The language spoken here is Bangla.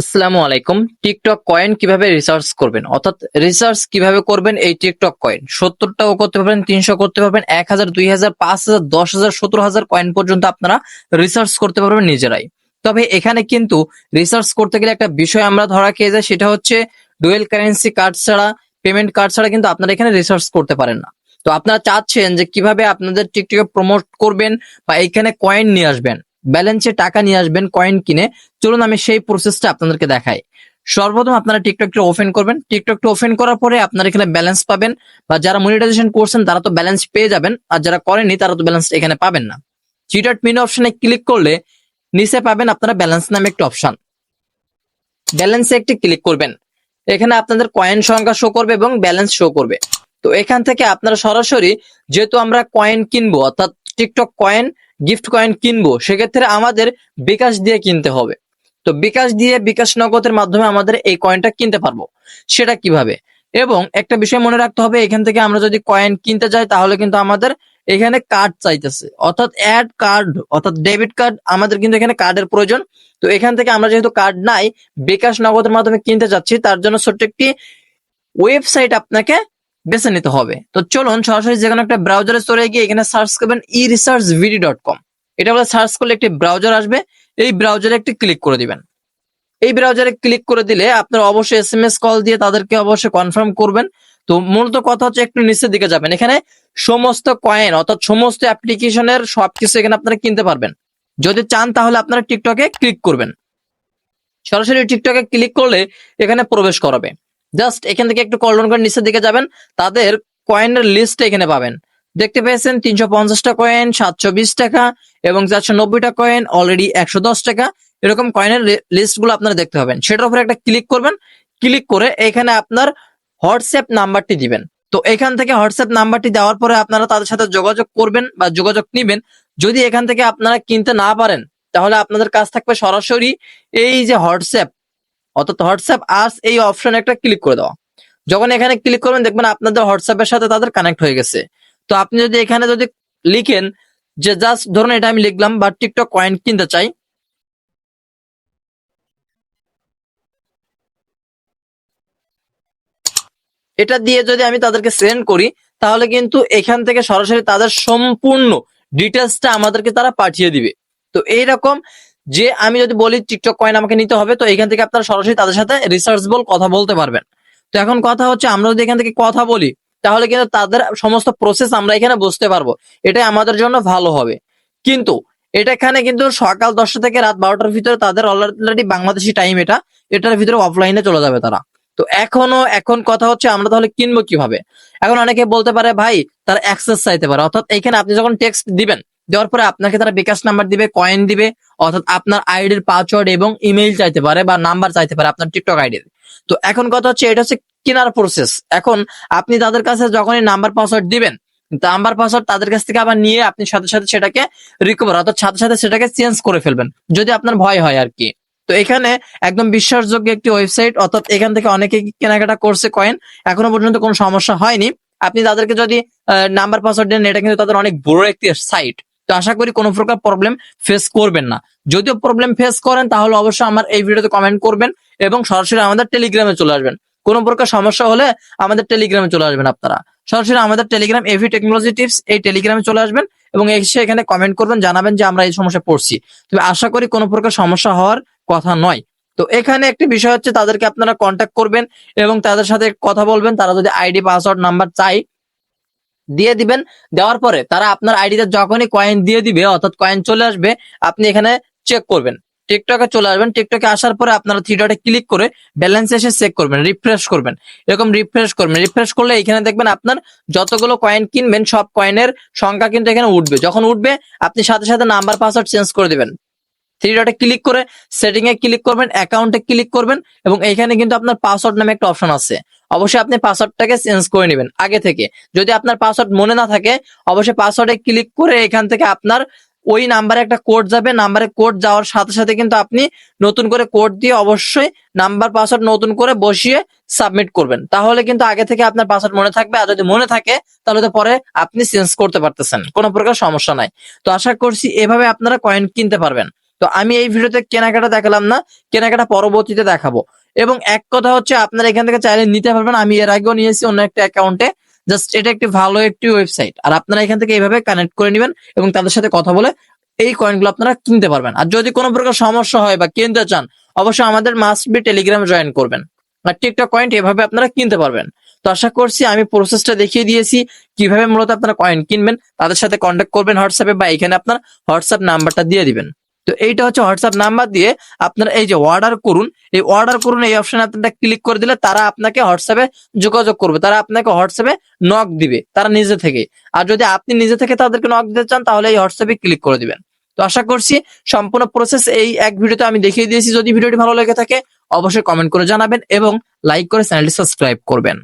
আসসালামু আলাইকুম। টিকটক কয়েন কীভাবে রিসার্চ করবেন? অর্থাৎ রিসার্চ কীভাবে করবেন এই টিকটক কয়েন? সত্তর টাকা করতে পারবেন, তিনশো করতে পারবেন, এক হাজার, দুই হাজার, পাঁচ হাজার, দশ হাজার, সতেরো হাজার কয়েন পর্যন্ত আপনারা রিসার্চ করতে পারবেন নিজেরাই। তবে এখানে কিন্তু রিসার্চ করতে গেলে একটা বিষয় আমরা ধরা খেয়ে যাই, সেটা হচ্ছে ডুয়েল কারেন্সি কার্ড ছাড়া পেমেন্ট কার্ড ছাড়া কিন্তু আপনারা এখানে রিসার্চ করতে পারেন না। তো আপনারা চাচ্ছেন যে কীভাবে আপনাদের টিকটকে প্রমোট করবেন বা এখানে কয়েন নিয়ে আসবেন। ব্যালেন্সে টাকা নিয়ে আসবেন কয়েন কিনে। চলুন আমি সেই প্রসেসটা আপনাদেরকে দেখাই। সর্বপ্রথম আপনারা টিকটকটা ওপেন করবেন। টিকটকটা ওপেন করার পরে আপনারা এখানে ব্যালেন্স পাবেন বা যারা মনিটাইজেশন করছেন, তারা তো ব্যালেন্স পেয়ে যাবেন। আর যারা করেনি তারা তো ব্যালেন্স এখানে পাবেন না। চিটার মিন অপশনে ক্লিক করলে নিচে পাবেন আপনারা ব্যালেন্স নামে একটা অপশন ব্যালেন্সে একটি ক্লিক করবেন। এখানে আপনাদের কয়েন সংখ্যা শো করবে এবং ব্যালেন্স শো করবে। তো এখান থেকে আপনারা সরাসরি যেহেতু আমরা কয়েন কিনবো, অর্থাৎ টিকটক কয়েন গিফট কয়েন কিনবো, সেক্ষেত্রে আমাদের বিকাশ দিয়ে কিনতে হবে। তো বিকাশ দিয়ে বিকাশ নগদের মাধ্যমে আমাদের এই কয়েনটা কিনতে পারব। সেটা কীভাবে? এবং একটা বিষয় মনে রাখতে হবে, এখান থেকে আমরা যদি কয়েন কিনতে যাই, তাহলে কিন্তু আমাদের এখানে কার্ড চাইতেছে। অর্থাৎ অ্যাড কার্ড অর্থাৎ ডেবিট কার্ড আমাদের কিন্তু এখানে কার্ডের প্রয়োজন। তো এখান থেকে আমরা যেহেতু কার্ড নাই, বিকাশ নগদের মাধ্যমে কিনতে যাচ্ছি, তার জন্য ছোট্ট একটি ওয়েবসাইট আপনাকে বেছে নিতে হবে। তো চলুন সরাসরি যে কোনো একটা ব্রাউজারে চলে গিয়ে এখানে সার্চ করবেন ই রিসার্চ ভিডি ডট কম এটা বলে সার্চ করলে একটি ব্রাউজার আসবে। এই ব্রাউজারে একটি ক্লিক করে দিবেন। এই ব্রাউজারে ক্লিক করে দিলে আপনার অবশ্যই এস এম এস কল দিয়ে তাদেরকে অবশ্যই কনফার্ম করবেন। তো মূলত কথা হচ্ছে একটু নিচের দিকে যাবেন। এখানে সমস্ত কয়েন অর্থাৎ সমস্ত অ্যাপ্লিকেশনের সবকিছু এখানে আপনারা কিনতে পারবেন। যদি চান তাহলে আপনারা টিকটকে ক্লিক করবেন। সরাসরি টিকটকে ক্লিক করলে এখানে প্রবেশ করাবে। জাস্ট এখান থেকে একটু কলডন করে নিচের দিকে যাবেন, তাদের কয়েনের লিস্ট এখানে পাবেন। দেখতে পেয়েছেন তিনশো পঞ্চাশটা কয়েন সাতশো বিশ টাকা এবং চারশো নব্বইটা কয়েন অলরেডি একশো দশ টাকা। এরকম কয়েনের লিস্টগুলো আপনারা দেখতে পাবেন। সেটার উপরে একটা ক্লিক করবেন। ক্লিক করে এখানে আপনার হোয়াটসঅ্যাপ নাম্বারটি দিবেন। তো এখান থেকে হোয়াটসঅ্যাপ নাম্বারটি দেওয়ার পরে আপনারা তাদের সাথে যোগাযোগ করবেন বা যোগাযোগ নিবেন। যদি এখান থেকে আপনারা কিনতে না পারেন, তাহলে আপনাদের কাজ থাকবে সরাসরি এই যে হোয়াটসঅ্যাপ অর্থাৎ হোয়াটসঅ্যাপ আস এই অপশনে একটা ক্লিক করে দেওয়া যখন এখানে ক্লিক করবেন দেখবেন আপনাদের হোয়াটসঅ্যাপের সাথে তাদের কানেক্ট হয়ে গেছে। তো আপনি যদি এখানে যদি লিখেন যে জাস্ট ধরুন এটা আমি লিখলাম বা টিকটক কয়েন কিনতে চাই। এটা দিয়ে যদি আমি তাদেরকে সেন্ড করি, তাহলে কিন্তু এখান থেকে সরাসরি তাদের সম্পূর্ণ ডিটেলসটা আমাদেরকে তারা পাঠিয়ে দিবে। তো এইরকম যে আমি যদি বলি টিকটক কয়েন আমাকে নিতে হবে, তো এখান থেকে আপনারা সরাসরি তাদের সাথে রিসার্চবল কথা বলতে পারবেন। তো এখন কথা হচ্ছে, আমরা যদি এখান থেকে কথা বলি, তাহলে কিন্তু তাদের সমস্ত প্রসেস আমরা এখানে বুঝতে পারব। এটাই আমাদের জন্য ভালো হবে। কিন্তু এটা এখানে কিন্তু সকাল দশটা থেকে রাত বারোটার ভিতরে তাদের অলরেডি বাংলাদেশি টাইম এটা, এটার ভিতরে অফলাইনে চলে যাবে তারা। তো এখনও, এখন কথা হচ্ছে, আমরা তাহলে কিনবো কীভাবে? এখন অনেকে বলতে পারে, ভাই, তারা অ্যাক্সেস চাইতে পারে। অর্থাৎ এখানে আপনি যখন টেক্সট দিবেন দেওয়ার পরে আপনাকে তারা বিকাশ নাম্বার দিবে কয়েন দিবে, অর্থাৎ আপনার আইডির পাসওয়ার্ড এবং ইমেইল চাইতে পারে বা নাম্বার চাইতে পারে আপনার টিকটক আইডির তো। এখন কথা হচ্ছে, এটা হচ্ছে কেনার প্রসেস এখন আপনি তাদের কাছে যখনই নাম্বার পাসওয়ার্ড দিবেন নাম্বার পাসওয়ার্ড তাদের কাছ থেকে আবার নিয়ে আপনি সাথে সাথে সেটাকে রিকভার অর্থাৎ সাথে সাথে সেটাকে চেঞ্জ করে ফেলবেন, যদি আপনার ভয় হয় আর কি। তো এখানে একদম বিশ্বাসযোগ্য একটি ওয়েবসাইট অর্থাৎ এখান থেকে অনেকে কেনাকাটা করছে কয়েন এখনও পর্যন্ত কোনো সমস্যা হয়নি। আপনি তাদেরকে যদি নাম্বার পাসওয়ার্ড দেন, এটা কিন্তু তাদের অনেক বড় একটি সাইট তো আশা করি কোনো প্রকার প্রবলেম ফেস করবেন না। যদিও প্রবলেম ফেস করেন, তাহলে অবশ্যই আমার এই ভিডিওতে কমেন্ট করবেন এবং সরাসরি আমাদের টেলিগ্রামে চলে আসবেন। কোনো প্রকার সমস্যা হলে আমাদের টেলিগ্রামে চলে আসবেন আপনারা। সরাসরি আমাদের টেলিগ্রাম এভি টেকনোলজি টিপস এই টেলিগ্রামে চলে আসবেন এবং এসে এখানে কমেন্ট করবেন, জানাবেন যে আমরা এই সমস্যা পড়ছি। তবে আশা করি কোনো প্রকার সমস্যা হওয়ার কথা নয়। তো এখানে একটি বিষয় হচ্ছে, তাদেরকে আপনারা কন্ট্যাক্ট করবেন এবং তাদের সাথে কথা বলবেন। তারা যদি আইডি পাসওয়ার্ড নাম্বার চাই দিয়ে দিবেন। দেওয়ার পরে তারা আপনার আইডিতে যখনই কয়েন দিয়ে দিবে, অর্থাৎ কয়েন চলে আসবে, আপনি এখানে চেক করবেন। টিকটকে চলে আসবেন। টিকটকে আসার পরে আপনারা থ্রি ডটে ক্লিক করে ব্যালেন্স এসে চেক করবেন রিফ্রেশ করবেন। এরকম রিফ্রেশ করবেন। রিফ্রেশ করলে এখানে দেখবেন আপনার যতগুলো কয়েন কিনবেন, সব কয়েনের সংখ্যা কিন্তু এখানে উঠবে। যখন উঠবে, আপনি সাথে সাথে নাম্বার পাসওয়ার্ড চেঞ্জ করে দিবেন। থ্রি ডটে ক্লিক করে সেটিং এ ক্লিক করবেন অ্যাকাউন্টে ক্লিক করবেন এবং এখানে কিন্তু আপনার পাসওয়ার্ড নামে একটা অপশন আছে। অবশ্যই আপনি পাসওয়ার্ডটাকে চেঞ্জ করে নেবেন আগে থেকে। যদি আপনার পাসওয়ার্ড মনে না থাকে, অবশ্যই পাসওয়ার্ডে ক্লিক করে এখান থেকে আপনার ওই নাম্বারে একটা কোড যাবে। নাম্বারে কোড যাওয়ার সাথে সাথে কিন্তু আপনি নতুন করে কোড দিয়ে অবশ্যই নাম্বার পাসওয়ার্ড নতুন করে বসিয়ে সাবমিট করবেন। তাহলে কিন্তু আগে থেকে আপনার পাসওয়ার্ড মনে থাকবে। আর যদি মনে থাকে, তাহলে তো পরে আপনি চেঞ্জ করতে পারতেছেন। কোনো প্রকার সমস্যা নাই। তো আশা করছি এভাবে আপনারা কয়েন কিনতে পারবেন। তো আমি এই ভিডিওতে কেনাকাটা দেখালাম না, কেনাকাটা পরবর্তীতে দেখাবো। এবং এক কথা হচ্ছে, আপনারা এখান থেকে চাইলে নিতে পারবেন। আমি এর আগেও নিয়েছি অন্য একটা অ্যাকাউন্টে। জাস্ট এটা একটি ভালো একটি ওয়েবসাইট। আর আপনারা এখান থেকে এইভাবে কানেক্ট করে নেবেন এবং তাদের সাথে কথা বলে এই কয়েনগুলো আপনারা কিনতে পারবেন। আর যদি কোনো প্রকার সমস্যা হয় বা কিনতে চান, অবশ্যই আমাদের মাস্ট বি টেলিগ্রাম জয়েন করবেন। আর টিকটক কয়েন এভাবে আপনারা কিনতে পারবেন। তো আশা করছি আমি প্রসেসটা দেখিয়ে দিয়েছি, কীভাবে মূলত আপনারা কয়েন কিনবেন, তাদের সাথে কন্ট্যাক্ট করবেন হোয়াটসঅ্যাপে বা এখানে আপনার হোয়াটসঅ্যাপ নাম্বারটা দিয়ে দিবেন। তো এইটা হচ্ছে হোয়াটসঅ্যাপ নাম্বার দিয়ে আপনারা এই যে অর্ডার করুন, এই অর্ডার করুন, এই অপশনে আপনারা ক্লিক করে দিলে তারা আপনাকে হোয়াটসঅ্যাপে যোগাযোগ করবে। তারা আপনাকে হোয়াটসঅ্যাপে নক দিবে, তারা নিজে থেকে। আর যদি আপনি নিজে থেকে তাদেরকে নক দিতে চান, তাহলে এই হোয়াটসঅ্যাপে ক্লিক করে দিবেন। তো আশা করছি সম্পূর্ণ প্রসেস এই এক ভিডিওতে আমি দেখিয়ে দিয়েছি। যদি ভিডিওটি ভালো লেগে থাকে, অবশ্যই কমেন্ট করে জানাবেন এবং লাইক করে চ্যানেলটি সাবস্ক্রাইব করবেন।